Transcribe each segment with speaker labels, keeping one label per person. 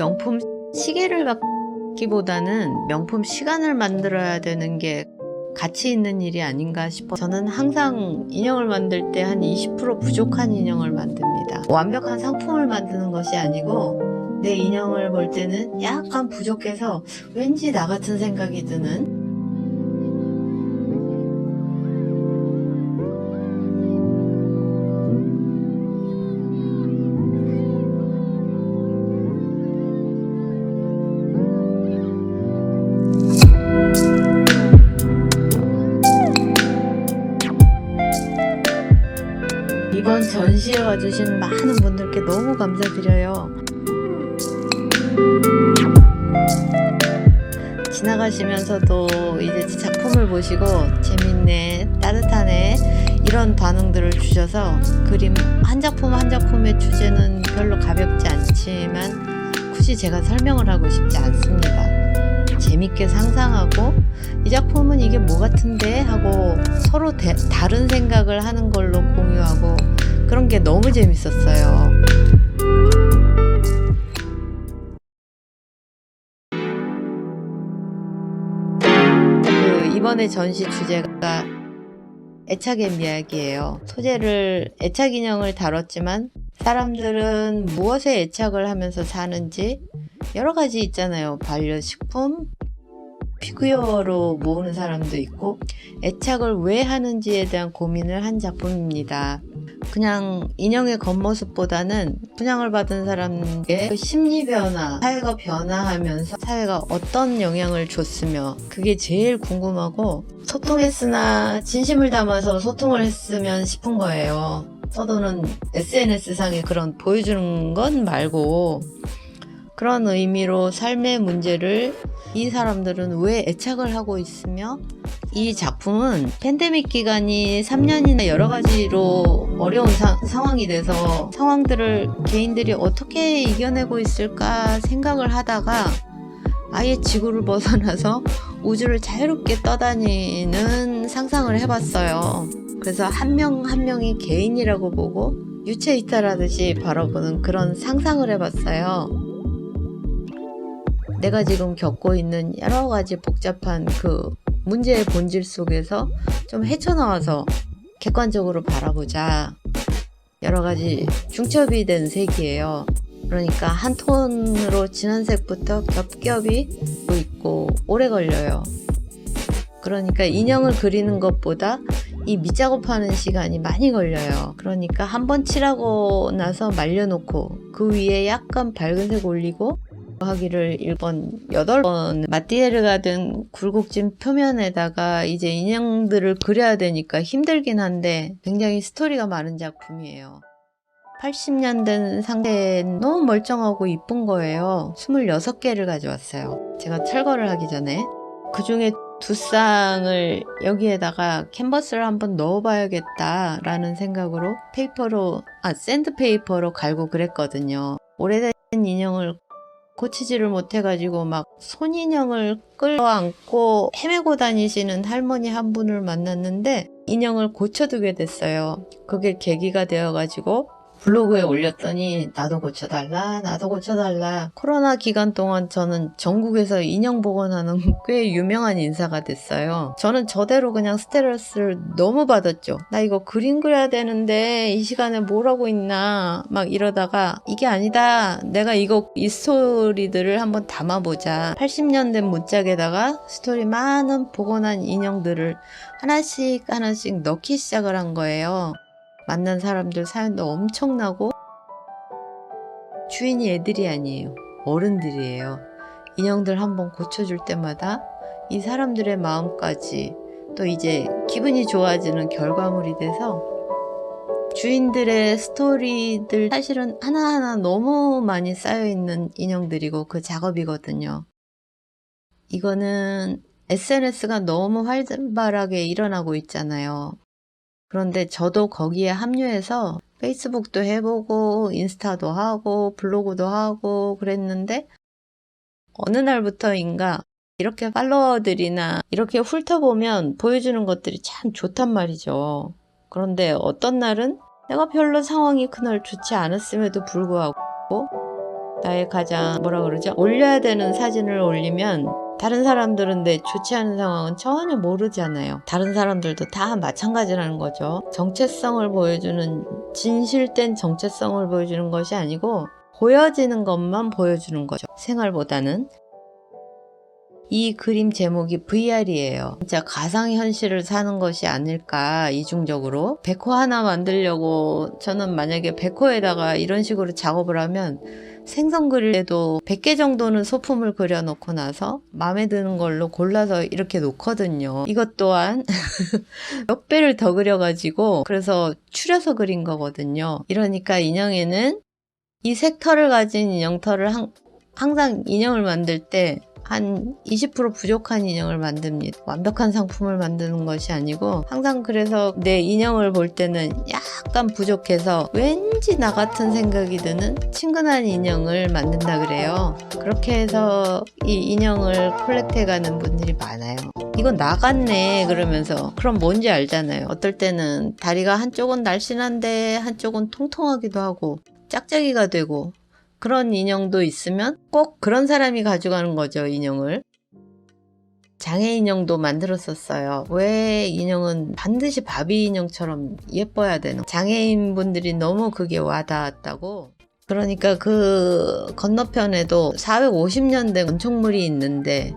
Speaker 1: 명품 시계를 갖기보다는 명품 시간을 만들어야 되는 게 가치 있는 일이 아닌가 싶어 저는 항상 인형을 만들 때 한 20% 부족한 인형을 만듭니다. 완벽한 상품을 만드는 것이 아니고 내 인형을 볼 때는 약간 부족해서 왠지 나 같은 생각이 드는 이번 전시회 와주신 많은 분들께 너무 감사드려요. 지나가시면서도 이제 작품을 보시고 재밌네, 따뜻하네 이런 반응들을 주셔서 그림 한 작품 한 작품의 주제는 별로 가볍지 않지만 굳이 제가 설명을 하고 싶지 않습니다. 재밌게 상상하고 이 작품은 이게 뭐 같은데 하고 서로 대- 다른 생각을 하는 걸로 공유하고 게 너무 재밌었어요. 그 이번에 전시 주제가 애착의 이야기예요. 소재를 애착 인형을 다뤘지만 사람들은 무엇에 애착을 하면서 사는지 여러 가지 있잖아요. 반려식품, 피규어로 모으는 사람도 있고 애착을 왜 하는지에 대한 고민을 한 작품입니다. 그냥 인형의 겉모습보다는 분양을 받은 사람의 그 심리 변화, 사회가 변화하면서 사회가 어떤 영향을 줬으며 그게 제일 궁금하고 소통했으나 진심을 담아서 소통을 했으면 싶은 거예요. 서도는 SNS상에 그런 보여주는 건 말고 그런 의미로 삶의 문제를 이 사람들은 왜 애착을 하고 있으며 이 작품은 팬데믹 기간이 3년이나 여러 가지로 어려운 사- 상황이 돼서 상황들을 개인들이 어떻게 이겨내고 있을까 생각을 하다가 아예 지구를 벗어나서 우주를 자유롭게 떠다니는 상상을 해봤어요. 그래서 한 명한 명이 개인이라고 보고 유체 이탈하듯이 바라보는 그런 상상을 해봤어요. 내가 지금 겪고 있는 여러 가지 복잡한 그 문제의 본질 속에서 좀 헤쳐나와서 객관적으로 바라보자. 여러 가지 중첩이 된 색이에요. 그러니까 한 톤으로 진한 색부터 겹겹이 있고 오래 걸려요. 그러니까 인형을 그리는 것보다 이 밑작업하는 시간이 많이 걸려요. 그러니까 한 번 칠하고 나서 말려놓고 그 위에 약간 밝은 색 올리고 하기를 1번, 8번 마띠에르가 든 굴곡진 표면에다가 이제 인형들을 그려야 되니까 힘들긴 한데 굉장히 스토리가 많은 작품이에요. 80년 된 상태에 너무 멀쩡하고 이쁜 거예요. 26개를 가져왔어요. 제가 철거를 하기 전에. 그 중에 두 쌍을 여기에다가 캔버스를 한번 넣어봐야겠다라는 생각으로 페이퍼로, 아, 샌드페이퍼로 갈고 그랬거든요. 오래된 인형을 고치지를 못해가지고 막 손인형을 끌어안고 헤매고 다니시는 할머니 한 분을 만났는데 인형을 고쳐두게 됐어요. 그게 계기가 되어가지고 블로그에 올렸더니 나도 고쳐달라 나도 고쳐달라. 코로나 기간 동안 저는 전국에서 인형 복원하는 꽤 유명한 인사가 됐어요. 저는 저대로 그냥 스트레스를 너무 받았죠. 나 이거 그림 그려야 되는데 이 시간에 뭘 하고 있나? 막 이러다가 이게 아니다. 내가 이거 이 스토리들을 한번 담아보자. 80년 된 문짝에다가 스토리 많은 복원한 인형들을 하나씩 하나씩 넣기 시작을 한 거예요 만난 사람들 사연도 엄청나고 주인이 애들이 아니에요. 어른들이에요. 인형들 한번 고쳐줄 때마다 이 사람들의 마음까지 또 이제 기분이 좋아지는 결과물이 돼서 주인들의 스토리들 사실은 하나하나 너무 많이 쌓여있는 인형들이고 그 작업이거든요. 이거는 SNS가 너무 활발하게 일어나고 있잖아요. 그런데 저도 거기에 합류해서 페이스북도 해보고 인스타도 하고 블로그도 하고 그랬는데 어느 날부터인가 이렇게 팔로워들이나 이렇게 훑어보면 보여주는 것들이 참 좋단 말이죠. 그런데 어떤 날은 내가 별로 상황이 그날 좋지 않았음에도 불구하고 나의 가장 뭐라 그러죠? 올려야 되는 사진을 올리면 다른 사람들은 내 좋지 않은 상황은 전혀 모르잖아요. 다른 사람들도 다 마찬가지라는 거죠. 정체성을 보여주는 진실된 정체성을 보여주는 것이 아니고 보여지는 것만 보여주는 거죠. 생활보다는 이 그림 제목이 VR이에요. 진짜 가상현실을 사는 것이 아닐까, 이중적으로. 백호 하나 만들려고 저는 만약에 백호에다가 이런 식으로 작업을 하면 생선 그릴 때도 100개 정도는 소품을 그려놓고 나서 마음에 드는 걸로 골라서 이렇게 놓거든요. 이것 또한 몇 배를 더 그려가지고 그래서 추려서 그린 거거든요. 이러니까 인형에는 이 색털을 가진 인형털을 항, 항상 인형을 만들 때 한 20% 부족한 인형을 만듭니다. 완벽한 상품을 만드는 것이 아니고 항상 그래서 내 인형을 볼 때는 약간 부족해서 왠지 나 같은 생각이 드는 친근한 인형을 만든다 그래요. 그렇게 해서 이 인형을 콜렉트해 가는 분들이 많아요. 이건 나갔네 그러면서 그럼 뭔지 알잖아요. 어떨 때는 다리가 한쪽은 날씬한데 한쪽은 통통하기도 하고 짝짝이가 되고 그런 인형도 있으면 꼭 그런 사람이 가져가는 거죠, 인형을. 장애 인형도 만들었었어요. 왜 인형은 반드시 바비 인형처럼 예뻐야 되는? 장애인 분들이 너무 그게 와닿았다고. 그러니까 그 건너편에도 450년 된 건축물이 있는데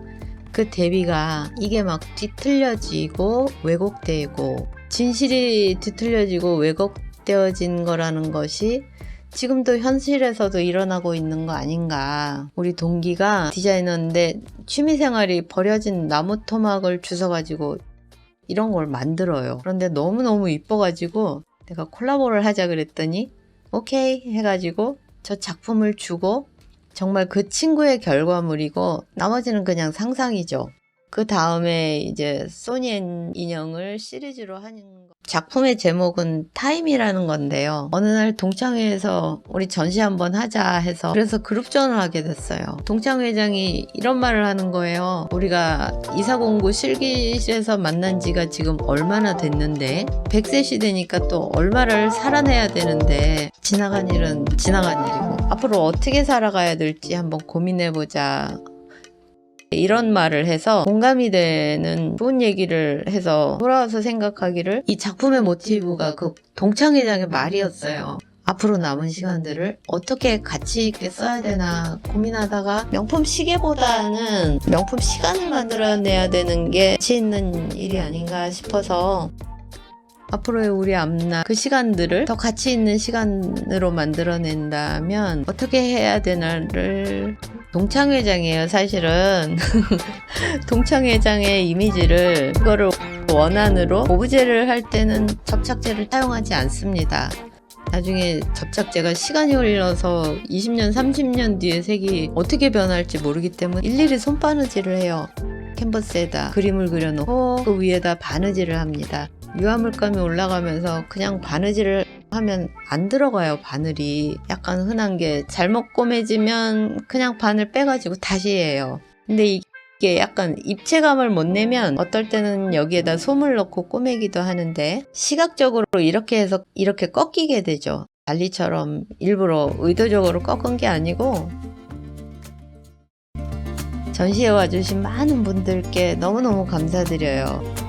Speaker 1: 그 대비가 이게 막 뒤틀려지고 왜곡되고 진실이 뒤틀려지고 왜곡되어진 거라는 것이 지금도 현실에서도 일어나고 있는 거 아닌가. 우리 동기가 디자이너인데 취미생활이 버려진 나무 토막을 주워가지고 이런 걸 만들어요. 그런데 너무너무 이뻐가지고 내가 콜라보를 하자 그랬더니 오케이 해가지고 저 작품을 주고 정말 그 친구의 결과물이고 나머지는 그냥 상상이죠. 그 다음에 이제 소니 인형을 시리즈로 하는 거. 작품의 제목은 타임이라는 건데요. 어느 날 동창회에서 우리 전시 한번 하자 해서 그래서 그룹전을 하게 됐어요. 동창회장이 이런 말을 하는 거예요. 우리가 이사공구 실기실에서 만난 지가 지금 얼마나 됐는데 100세 시대니까 또 얼마를 살아내야 되는데 지나간 일은 지나간 일이고 앞으로 어떻게 살아가야 될지 한번 고민해보자. 이런 말을 해서 공감이 되는 좋은 얘기를 해서 돌아와서 생각하기를 이 작품의 모티브가 그 동창회장의 말이었어요. 앞으로 남은 시간들을 어떻게 가치 있게 써야 되나 고민하다가 명품 시계보다는 명품 시간을 만들어내야 되는 게 가치 있는 일이 아닌가 싶어서 앞으로의 우리 앞날 그 시간들을 더 가치 있는 시간으로 만들어낸다면 어떻게 해야 되나를 동창회장이에요 사실은. 동창회장의 이미지를 그거를 원안으로 오브제를 할 때는 접착제를 사용하지 않습니다. 나중에 접착제가 시간이 흘러서 20년 30년 뒤에 색이 어떻게 변할지 모르기 때문에 일일이 손바느질을 해요. 캔버스에다 그림을 그려놓고 그 위에다 바느질을 합니다. 유화물감이 올라가면서 그냥 바느질을 하면 안 들어가요 바늘이. 약간 흔한 게 잘못 꼬매지면 그냥 바늘 빼가지고 다시 해요. 근데 이게 약간 입체감을 못 내면 어떨 때는 여기에다 솜을 넣고 꼬매기도 하는데 시각적으로 이렇게 해서 이렇게 꺾이게 되죠. 달리처럼 일부러 의도적으로 꺾은 게 아니고. 전시회 와주신 많은 분들께 너무너무 감사드려요